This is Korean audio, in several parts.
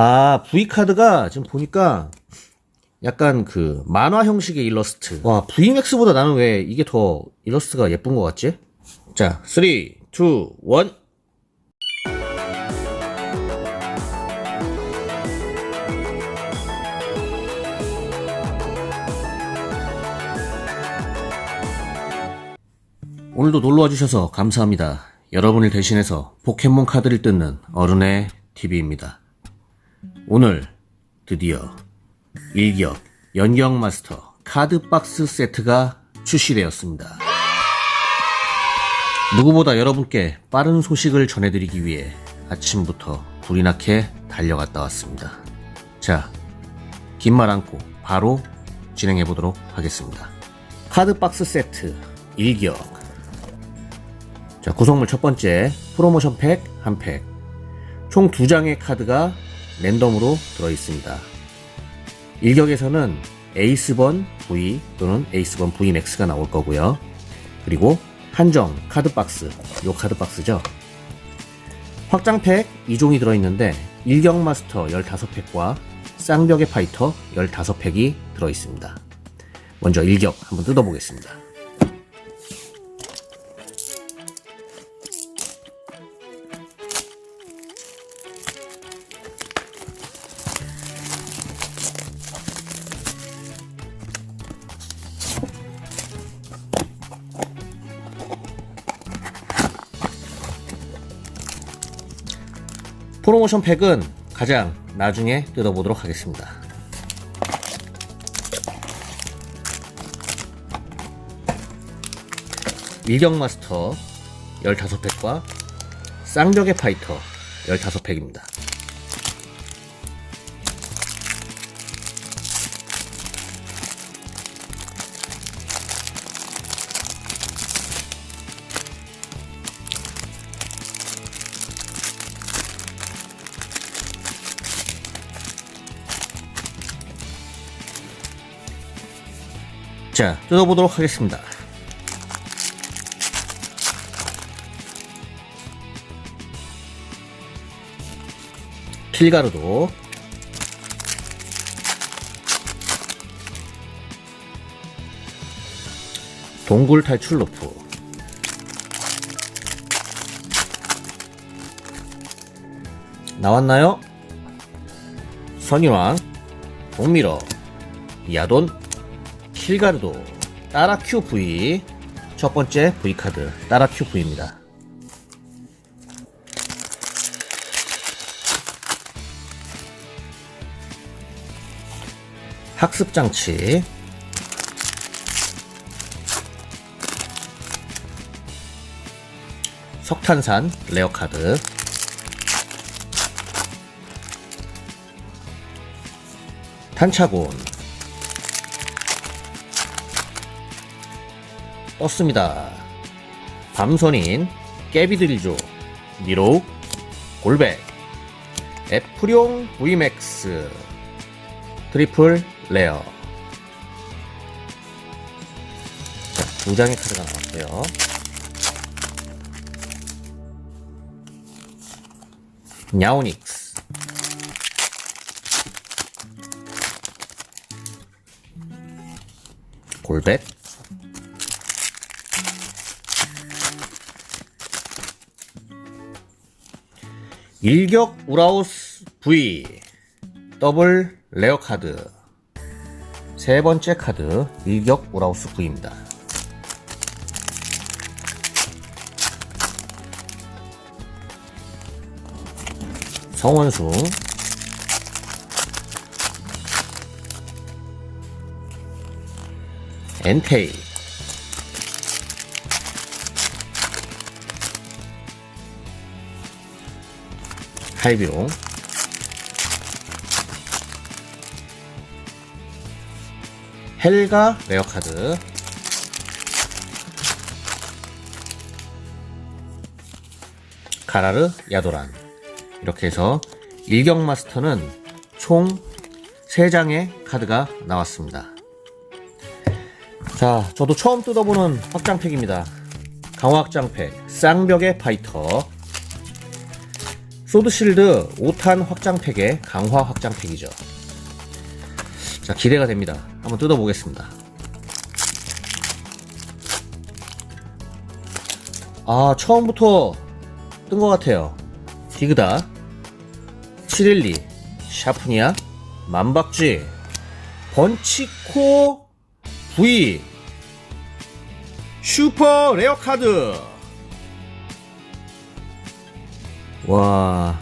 아, V카드가 지금 보니까 약간 그 만화 형식의 일러스트. 와, VMAX보다 나는 왜 이게 더 일러스트가 예쁜 것 같지? 자, 3, 2, 1. 오늘도 놀러와 주셔서 감사합니다. 여러분을 대신해서 포켓몬 카드를 뜯는 어른의 TV입니다. 오늘 드디어 일격 연경 마스터 카드 박스 세트가 출시되었습니다. 누구보다 여러분께 빠른 소식을 전해드리기 위해 아침부터 불이 나게 달려갔다 왔습니다. 자, 긴 말 않고 바로 진행해 보도록 하겠습니다. 카드 박스 세트 일격 자, 구성물 첫 번째 프로모션 팩 한 팩. 총 두 장의 카드가 랜덤으로 들어 있습니다. 일격에서는 에이스번 V 또는 에이스번 V 맥스가 나올 거고요. 그리고 한정 카드 박스, 요 카드 박스죠. 확장 팩 2종이 들어 있는데 일격 마스터 15팩과 쌍벽의 파이터 15팩이 들어 있습니다. 먼저 일격 한번 뜯어보겠습니다. 프로모션 팩은 가장 나중에 뜯어보도록 하겠습니다. 일경 마스터 15팩과 쌍벽의 파이터 15팩입니다. 자, 뜯어보도록 하겠습니다. 필가루도 동굴 탈출 로프 나왔나요? 선인왕 동미러 야돈 킬가르도 따라 QV 첫 번째 V카드 따라 QV입니다. 학습장치. 석탄산 레어카드. 탄차곤 떴습니다. 밤선인 깨비드릴조 니로 골백 애플용 VMAX 트리플 레어 자, 두 장의 카드가 나왔고요. 냐오닉스 골백 일격 우라우스 V 더블 레어 카드. 세 번째 카드 일격 우라우스 V입니다. 성원숭 엔테이 할비롱 헬가 레어카드. 가라르 야도란. 이렇게 해서 일격 마스터는 총 3장의 카드가 나왔습니다. 자 저도 처음 뜯어보는 확장팩입니다. 강화 확장팩 쌍벽의 파이터 소드실드 5탄 확장팩의 강화 확장팩이죠. 자, 기대가 됩니다. 한번 뜯어보겠습니다. 아, 처음부터 뜬 것 같아요. 디그다, 712, 샤프니아, 만박쥐, 번치코 V, 슈퍼 레어 카드. 와,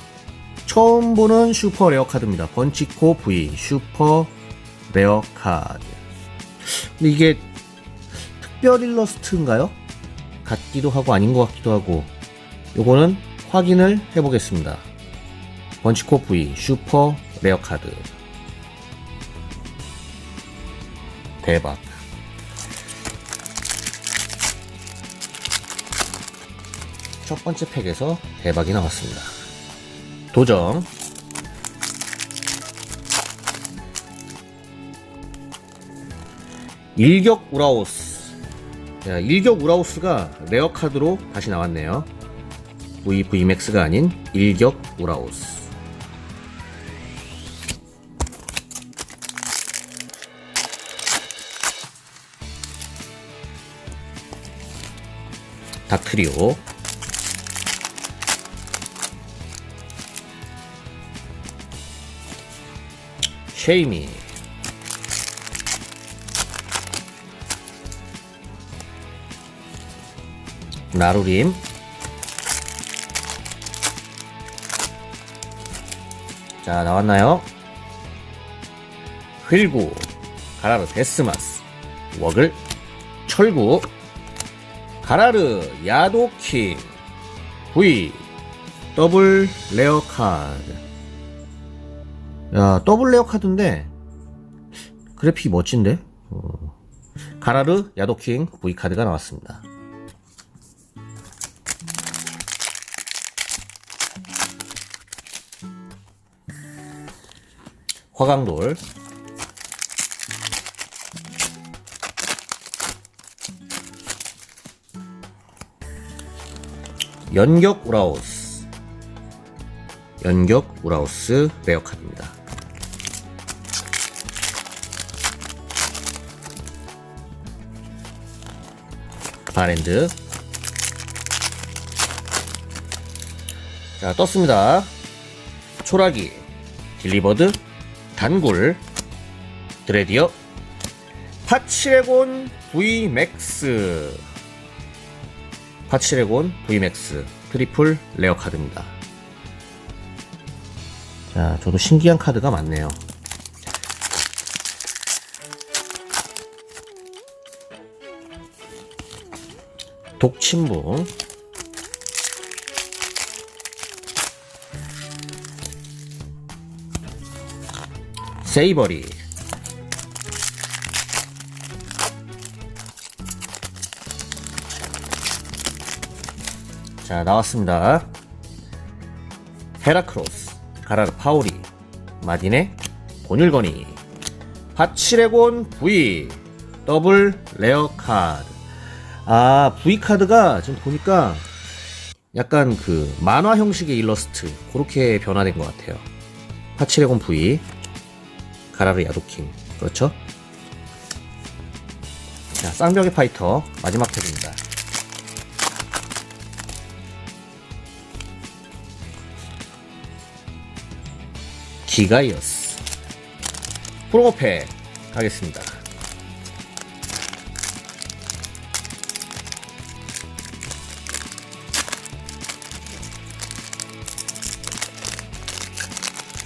처음 보는 슈퍼 레어 카드입니다. 번치코 V, 슈퍼 레어 카드. 근데 이게 특별 일러스트인가요? 같기도 하고 아닌 것 같기도 하고. 요거는 확인을 해보겠습니다. 번치코 V, 슈퍼 레어 카드. 대박. 첫 번째 팩에서 대박이 나왔습니다. 도정. 일격 우라오스. 야, 일격 우라오스가 레어 카드로 다시 나왔네요. VVMAX가 아닌 일격 우라오스. 닥트리오. 쉐이미. 나루림. 자, 나왔나요? 휠구, 가라르 데스마스, 워글, 철구, 가라르 야도킹, V, 더블 레어 카드. 야, 더블 레어 카드인데, 그래픽이 멋진데? 어. 가라르 야도킹 V 카드가 나왔습니다. 화강돌 연격 우라우스 연격 우라우스 레어 카드입니다. 바랜드 자 떴습니다. 초라기 딜리버드 단굴 드레디어 파치레곤 V맥스 파치레곤 V맥스 트리플 레어 카드입니다. 자, 저도 신기한 카드가 많네요. 독침봉 세이버리. 자 나왔습니다. 헤라크로스 가라르 파오리 마디네 곤율거니 바치레곤 V 더블 레어 카드 아 V 카드가 지금 보니까 약간 그 만화 형식의 일러스트 그렇게 변화된 것 같아요. 파치레곤 V 가라르 야도킹. 그렇죠? 자 쌍벽의 파이터 마지막 팩입니다. 기가이어스. 프로모팩 가겠습니다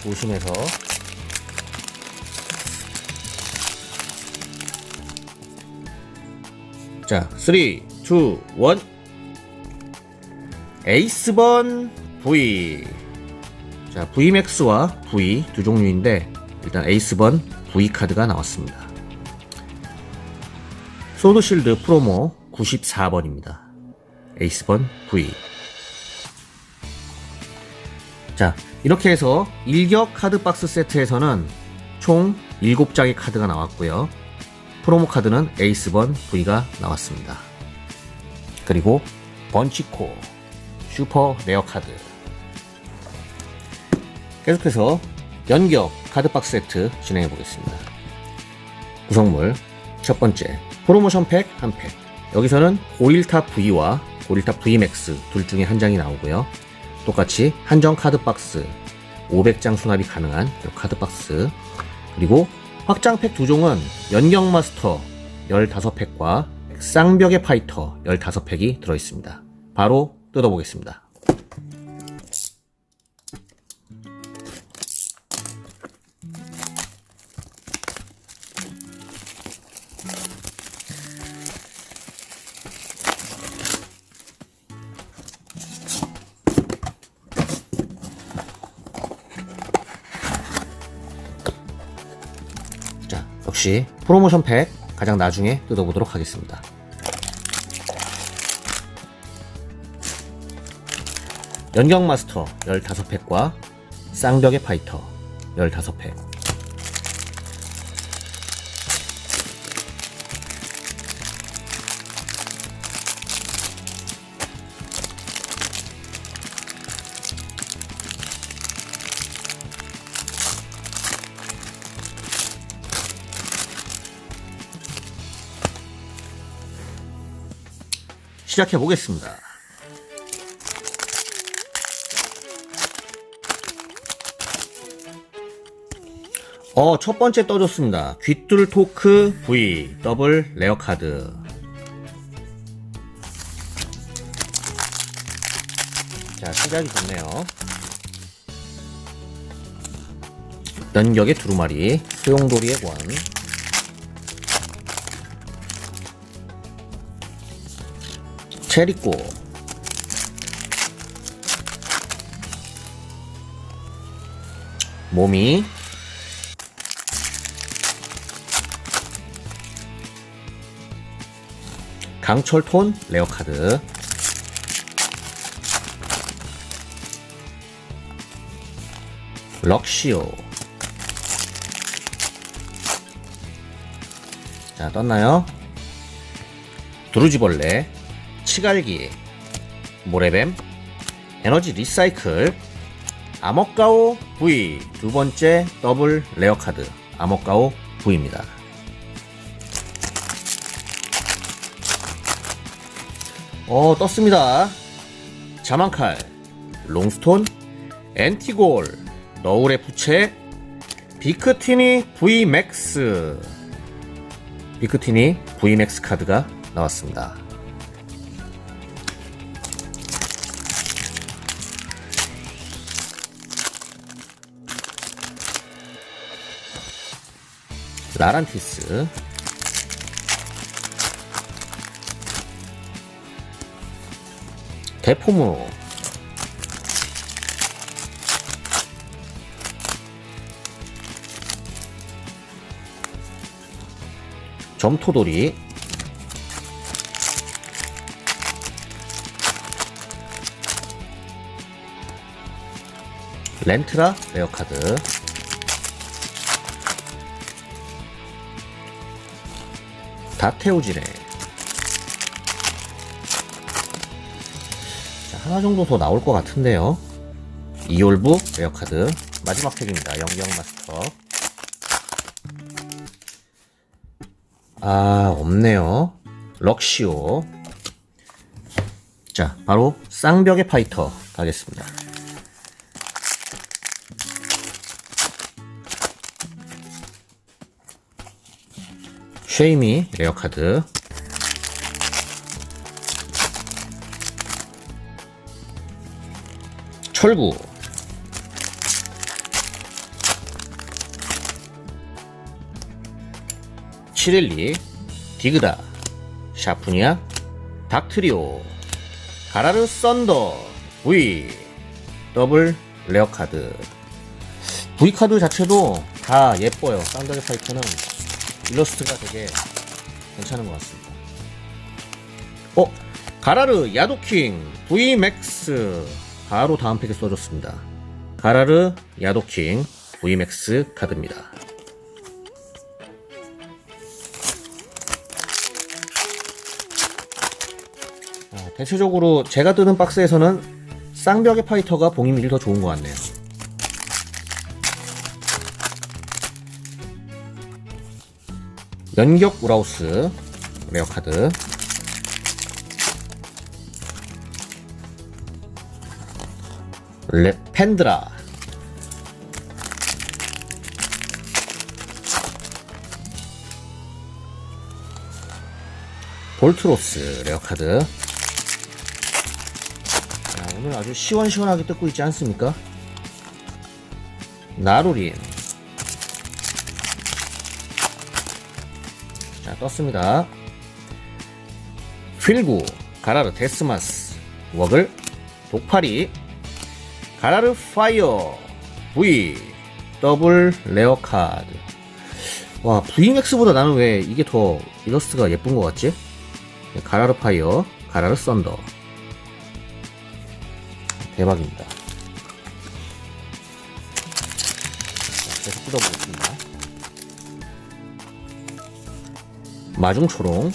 조심해서 자, 3, 2, 1. 에이스번 V. 자, VMAX와 V 두 종류인데, 일단 에이스번 V 카드가 나왔습니다. 소드실드 프로모 94번입니다. 에이스번 V. 자, 이렇게 해서 일격 카드 박스 세트에서는 총 7장의 카드가 나왔고요. 프로모 카드는 에이스번 V가 나왔습니다. 그리고 번치코 슈퍼 레어 카드 계속해서 연격 카드박스 세트 진행해 보겠습니다. 구성물 첫 번째 프로모션 팩 한 팩. 여기서는 고릴타 V와 고릴타 V맥스 둘 중에 한 장이 나오고요. 똑같이 한정 카드 박스 500장 수납이 가능한 이 카드 박스 그리고 확장팩 두 종은 연격 마스터 15팩과 쌍벽의 파이터 15팩이 들어있습니다. 바로 뜯어보겠습니다. 역시 프로모션 팩 가장 나중에 뜯어보도록 하겠습니다. 연경 마스터 15팩과 쌍벽의 파이터 15팩. 시작해 보겠습니다. 어, 첫 번째 떠줬습니다. 귀뚫 토크 V 더블 레어 카드. 자, 시작이 좋네요. 연격의 두루마리, 소용돌이의 권, 체리꼬, 몸이, 강철톤 레어 카드. 럭시오. 자 떴나요? 두루지벌레 치갈기 모래뱀 에너지 리사이클 아먹가오 V 두 번째 더블 레어 카드 아먹가오 V입니다. 어, 떴습니다. 자만칼, 롱스톤, 엔티골, 너울의 부채, 비크티니 V맥스. 비크티니 V맥스 카드가 나왔습니다. 라란티스, 대포무 점토돌이. 렌트라 레어카드 다테오지네 자, 하나 정도 더 나올 것 같은데요. 이올부 레어카드 마지막 팩입니다. 영경 마스터. 아 없네요. 럭시오. 자 바로 쌍벽의 파이터 가겠습니다. 쉐이미 레어 카드. 철구. 치렐리 디그다. 샤프니아. 닥트리오. 가라르 썬더. V 더블 레어카드. V카드 자체도 다 예뻐요. 쌍벽의 파이터는 일러스트가 되게 괜찮은 것 같습니다 어? 가라르 야도킹 V맥스 바로 다음 팩에 써줬습니다. 가라르 야도킹 V맥스 카드입니다. 아, 대체적으로 제가 뜨는 박스에서는 쌍벽의 파이터가 봉인밀이 더 좋은 것 같네요. 연격 우라우스 레어 카드. 레, 펜드라. 볼트로스 레어 카드. 자, 오늘 아주 시원시원하게 뜯고 있지 않습니까? 나루린 떴습니다. 필구 가라르 데스마스 워글 독파리 가라르 파이어 V 더블 레어 카드. 와 VMAX보다 나는 왜 이게 더 일러스트가 예쁜 것 같지? 네, 가라르 파이어 가라르 썬더. 대박입니다. 자, 계속 뜯어보겠습니다 마중초롱.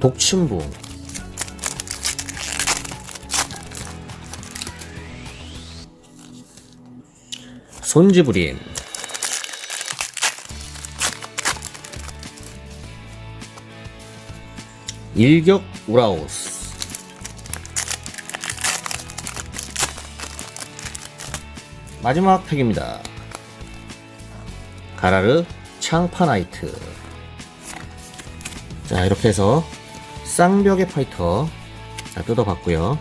독침붕 손지부림 일격 우라우스 마지막 팩입니다. 가라르 창파나이트. 자, 이렇게 해서 쌍벽의 파이터 자, 뜯어봤고요.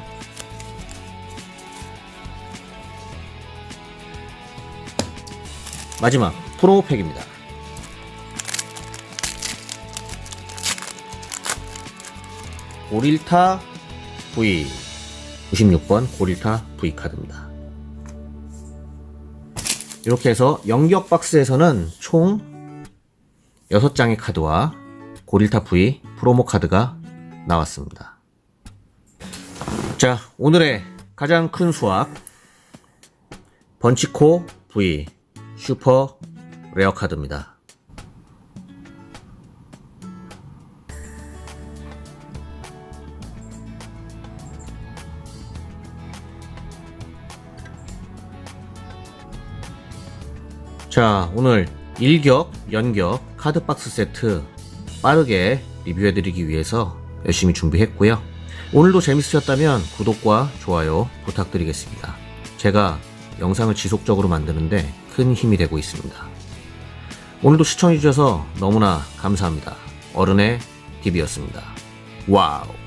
마지막 프로 팩입니다. 고릴타 V 96번 고릴타 V 카드입니다. 이렇게 해서 연격 박스에서는 총 6장의 카드와 고릴타 V 프로모 카드가 나왔습니다. 자, 오늘의 가장 큰 수확 번치코 V 슈퍼 레어 카드입니다. 자, 오늘 일격, 연격, 카드박스 세트 빠르게 리뷰해드리기 위해서 열심히 준비했고요. 오늘도 재밌으셨다면 구독과 좋아요 부탁드리겠습니다. 제가 영상을 지속적으로 만드는데 큰 힘이 되고 있습니다. 오늘도 시청해주셔서 너무나 감사합니다. 어른의 TV였습니다. 와우.